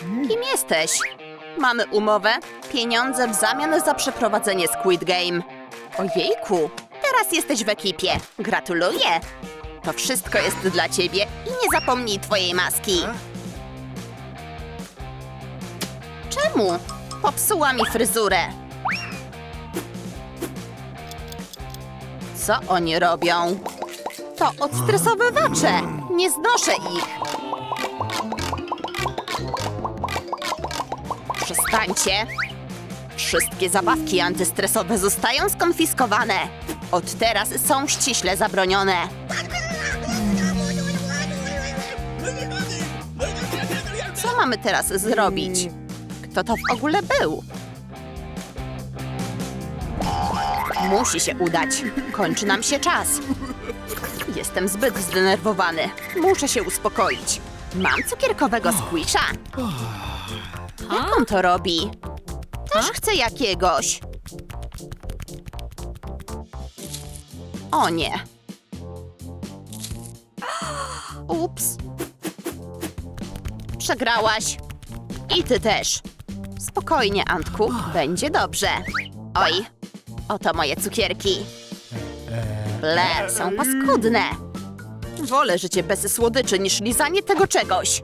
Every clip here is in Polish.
Kim jesteś? Mamy umowę. Pieniądze w zamian za przeprowadzenie Squid Game. Ojejku, teraz jesteś w ekipie. Gratuluję. To wszystko jest dla ciebie i nie zapomnij twojej maski. Czemu? Popsuła mi fryzurę. Co oni robią? To odstresowywacze. Nie znoszę ich. Przestańcie. Wszystkie zabawki antystresowe zostają skonfiskowane. Od teraz są ściśle zabronione. Co mamy teraz zrobić? Kto to w ogóle był? Musi się udać. Kończy nam się czas. Jestem zbyt zdenerwowany. Muszę się uspokoić. Mam cukierkowego squisha. Jak on to robi? Też chcę jakiegoś. O nie. Ups. Przegrałaś. I ty też. Spokojnie, Antku. Będzie dobrze. Oj, oto moje cukierki. Ble, są paskudne. Wolę życie bez słodyczy niż lizanie tego czegoś.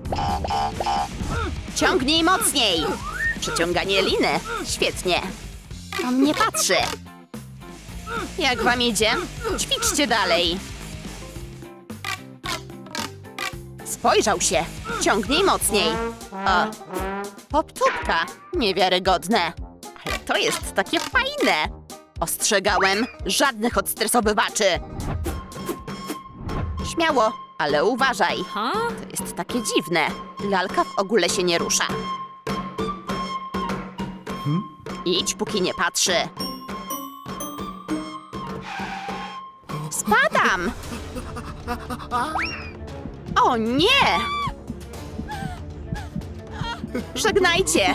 Ciągnij mocniej. Przeciąganie liny. Świetnie. On nie patrzy. Jak wam idzie? Ćwiczcie dalej. Spojrzał się. Ciągnij mocniej. O, poptupka. Niewiarygodne. Ale to jest takie fajne. Ostrzegałem. Żadnych odstresowywaczy. Śmiało, ale uważaj. To jest takie dziwne. Lalka w ogóle się nie rusza. Idź, póki nie patrzy. Spadam! O nie! Żegnajcie!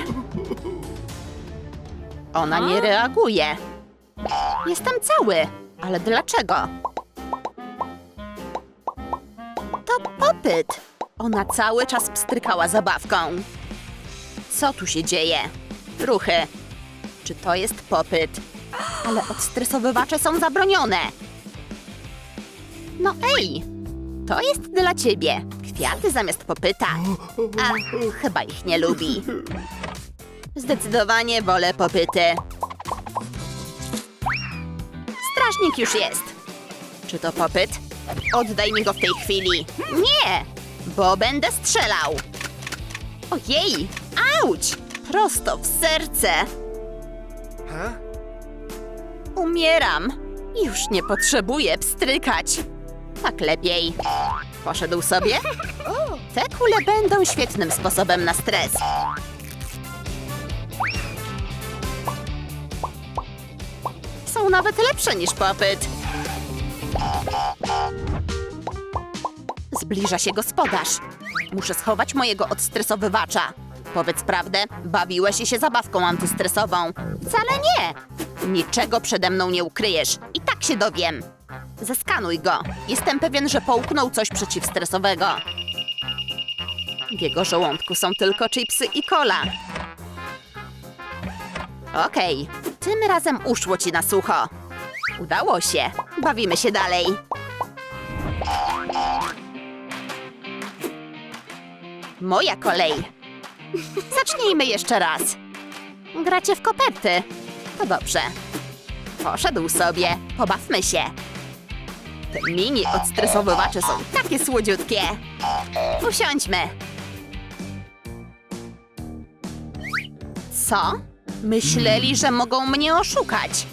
Ona nie reaguje. Jestem cały, ale dlaczego? Popyt. Ona cały czas pstrykała zabawką. Co tu się dzieje? Ruchy. Czy to jest popyt? Ale odstresowywacze są zabronione. No ej, to jest dla ciebie. Kwiaty zamiast popyta. A, chyba ich nie lubi. Zdecydowanie wolę popyty. Strażnik już jest. Czy to popyt? Oddaj mi go w tej chwili. Nie, bo będę strzelał. Ojej, auć! Prosto w serce. Umieram. Już nie potrzebuję pstrykać. Tak lepiej. Poszedł sobie? Te kule będą świetnym sposobem na stres. Są nawet lepsze niż popyt. Zbliża się gospodarz. Muszę schować mojego odstresowywacza. Powiedz prawdę, bawiłeś się zabawką antystresową. Wcale nie. Niczego przede mną nie ukryjesz. I tak się dowiem. Zeskanuj go. Jestem pewien, że połknął coś przeciwstresowego. W jego żołądku są tylko chipsy i cola. Okej, tym razem uszło ci na sucho. Udało się. Bawimy się dalej. Moja kolej. Zacznijmy jeszcze raz. Gracie w koperty. To dobrze. Poszedł sobie. Pobawmy się. Te mini odstresowywacze są takie słodziutkie. Usiądźmy. Co? Myśleli, że mogą mnie oszukać.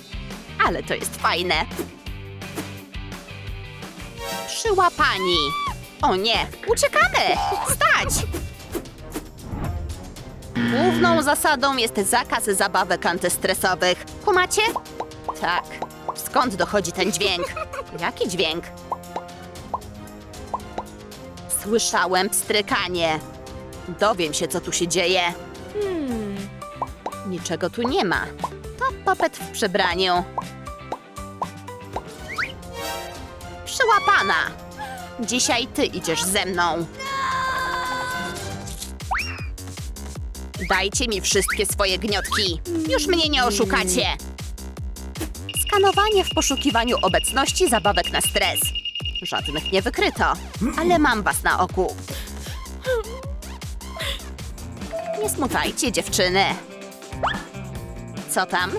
Ale to jest fajne. Przyłapani. O nie, uciekamy! Stać! Główną zasadą jest zakaz zabawek antystresowych. Kumacie? Tak. Skąd dochodzi ten dźwięk? Jaki dźwięk? Słyszałem pstrykanie. Dowiem się, co tu się dzieje. Niczego tu nie ma. To popet w przebraniu. Przyłapana. Dzisiaj ty idziesz ze mną. Dajcie mi wszystkie swoje gniotki. Już mnie nie oszukacie. Skanowanie w poszukiwaniu obecności zabawek na stres. Żadnych nie wykryto, ale mam was na oku. Nie smutajcie, dziewczyny. Co tam?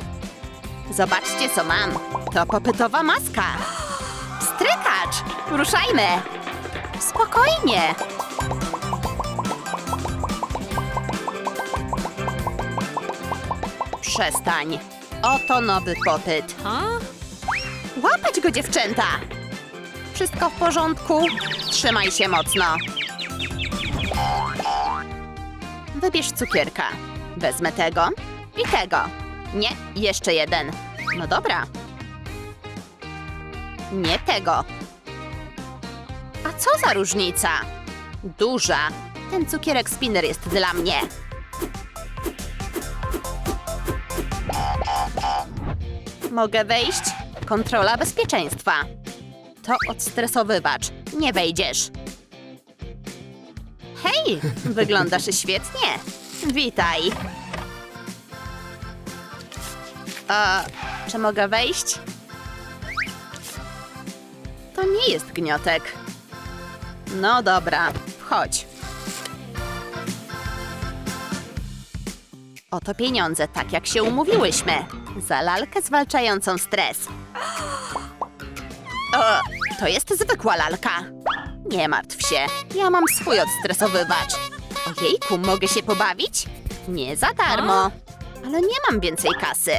Zobaczcie, co mam. To popytowa maska. Ruszajmy! Spokojnie! Przestań. Oto nowy popyt. Łapać go, dziewczęta! Wszystko w porządku? Trzymaj się mocno. Wybierz cukierka. Wezmę tego i tego. Nie, jeszcze jeden. No dobra. Nie tego. Co za różnica? Duża. Ten cukierek spinner jest dla mnie. Mogę wejść? Kontrola bezpieczeństwa. To odstresowywacz. Nie wejdziesz. Hej, wyglądasz świetnie. Witaj. A, czy mogę wejść? To nie jest gniotek. No dobra, wchodź. Oto pieniądze, tak jak się umówiłyśmy. Za lalkę zwalczającą stres. O, to jest zwykła lalka. Nie martw się, ja mam swój odstresowywacz. Ojejku, mogę się pobawić? Nie za darmo. Ale nie mam więcej kasy.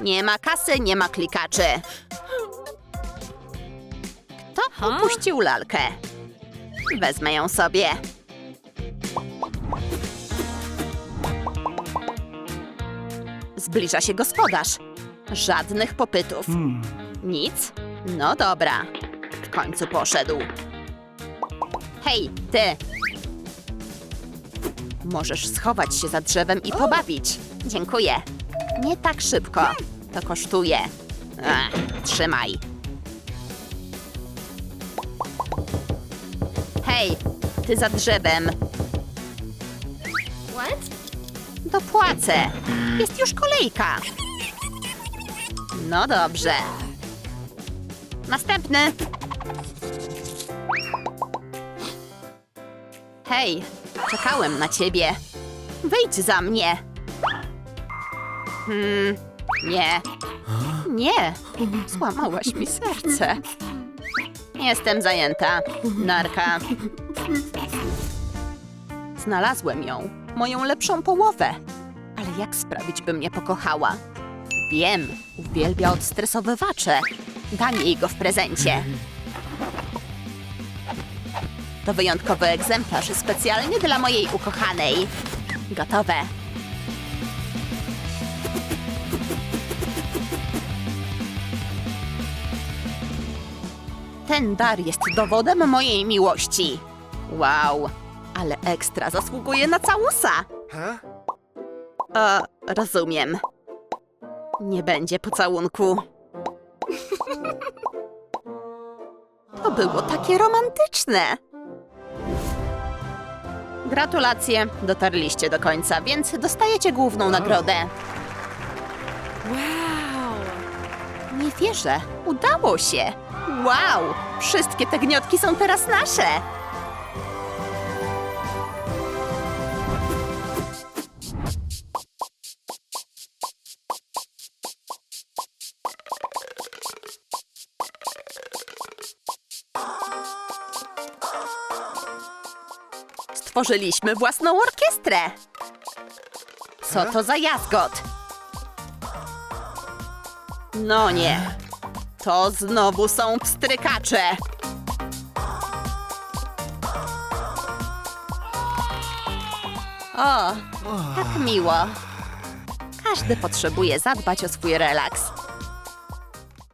Nie ma kasy, nie ma klikaczy. Kto upuścił lalkę? Wezmę ją sobie. Zbliża się gospodarz. Żadnych popytów. Nic? No dobra. W końcu poszedł. Hej, ty! Możesz schować się za drzewem i pobawić. Dziękuję. Nie tak szybko. To kosztuje. Trzymaj. Za drzewem. What? Dopłacę. Jest już kolejka. No dobrze. Następny. Hej, czekałem na ciebie. Wyjdź za mnie. Hmm, nie. Nie, złamałaś mi serce. Jestem zajęta. Narka. Znalazłem ją, moją lepszą połowę. Ale jak sprawić, by mnie pokochała? Wiem, uwielbia odstresowywacze. Dam jej go w prezencie. To wyjątkowy egzemplarz specjalnie dla mojej ukochanej. Gotowe. Ten dar jest dowodem mojej miłości. Wow, ale ekstra zasługuje na całusa. E, rozumiem. Nie będzie pocałunku. To było takie romantyczne. Gratulacje, dotarliście do końca, więc dostajecie główną nagrodę. Wow! Nie wierzę, udało się. Wow, wszystkie te gniotki są teraz nasze. Stworzyliśmy własną orkiestrę. Co to za jazgot? No nie. To znowu są pstrykacze. O, tak miło. Każdy potrzebuje zadbać o swój relaks.